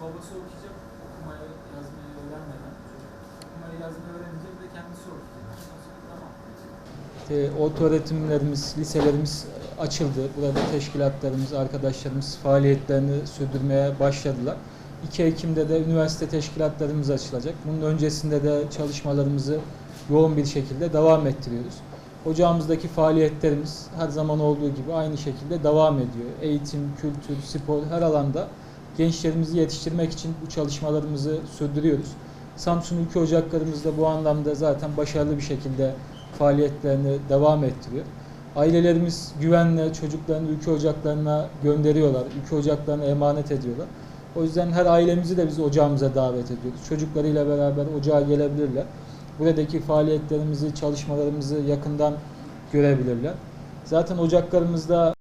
babası okuyacak okumayı yazmayı öğrenmeden. Okumayı yazmayı öğrenince bir de kendisi okuyacak. Tamam. E, öğretimlerimiz, liselerimiz açıldı. Burada teşkilatlarımız, arkadaşlarımız faaliyetlerini sürdürmeye başladılar. 2 Ekim'de de üniversite teşkilatlarımız açılacak. Bunun öncesinde de çalışmalarımızı yoğun bir şekilde devam ettiriyoruz. Ocağımızdaki faaliyetlerimiz her zaman olduğu gibi aynı şekilde devam ediyor. Eğitim, kültür, spor her alanda gençlerimizi yetiştirmek için bu çalışmalarımızı sürdürüyoruz. Samsun Ülke Ocaklarımız da bu anlamda zaten başarılı bir şekilde faaliyetlerini devam ettiriyor. Ailelerimiz güvenle çocuklarını ülke ocaklarına gönderiyorlar, ülke ocaklarına emanet ediyorlar. O yüzden her ailemizi de biz ocağımıza davet ediyoruz. Çocuklarıyla beraber ocağa gelebilirler. Buradaki faaliyetlerimizi, çalışmalarımızı yakından görebilirler. Zaten ocaklarımızda